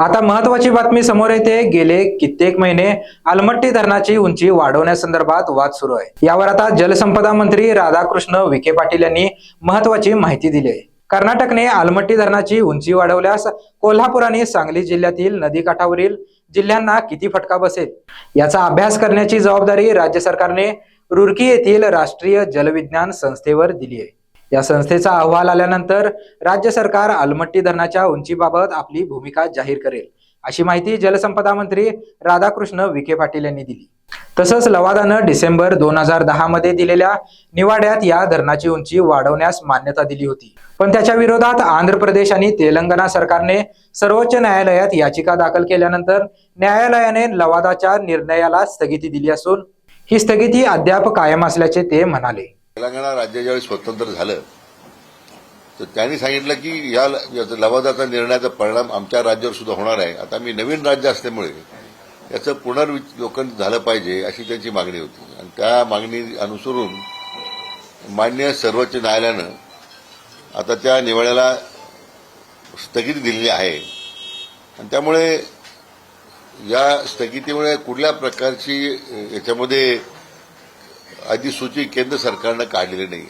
आता महत्वाची बातमी समोर येते. गेले कित्येक महिने आलमट्टी धरणाची उंची वाढवण्यासंदर्भात वाद सुरू आहे. यावर आता जलसंपदा मंत्री राधाकृष्ण विखे पाटील यांनी महत्वाची माहिती दिली आहे. कर्नाटकने आलमट्टी धरणाची उंची वाढवल्यास कोल्हापूर आणि सांगली जिल्ह्यातील नदीकाठावरील जिल्ह्यांना किती फटका बसेल? याचा अभ्यास करण्याची जबाबदारी राज्य सरकारने रुर्की येथील राष्ट्रीय जलविज्ञान संस्थेवर दिली आहे. या संस्थेचा अहवाल आल्यानंतर राज्य सरकार अलमट्टी धरणाच्या उंचीबाबत आपली भूमिका जाहीर करेल अशी माहिती जलसंपदा मंत्री राधाकृष्ण विखे पाटील यांनी दिली. तसंच लवादानं डिसेंबर दोन हजार दहा मध्ये दिलेल्या निवाड्यात या धरणाची उंची वाढवण्यास मान्यता दिली होती. पण त्याच्या विरोधात आंध्र प्रदेश आणि तेलंगणा सरकारने सर्वोच्च न्यायालयात याचिका दाखल केल्यानंतर न्यायालयाने लवादाच्या निर्णयाला स्थगिती दिली असून ही स्थगिती अद्याप कायम असल्याचे ते म्हणाले. तेलंगणा राज्य ज्यावेळी स्वतंत्र झालं तर त्यांनी सांगितलं की या लवादाचा निर्णयाचा परिणाम आमच्या राज्यावर सुद्धा होणार आहे. आता मी नवीन राज्य असल्यामुळे याचं पुनर्विलोकन झालं पाहिजे अशी त्यांची मागणी होती. आणि त्या मागणी अनुसरून मान्य सर्वोच्च न्यायालयानं आता त्या निवाड्याला स्थगिती दिलेली आहे. आणि त्यामुळे या स्थगितीमुळे कुठल्या प्रकारची याच्यामध्ये अधिसूची केंद्र सरकारनं काढलेली नाही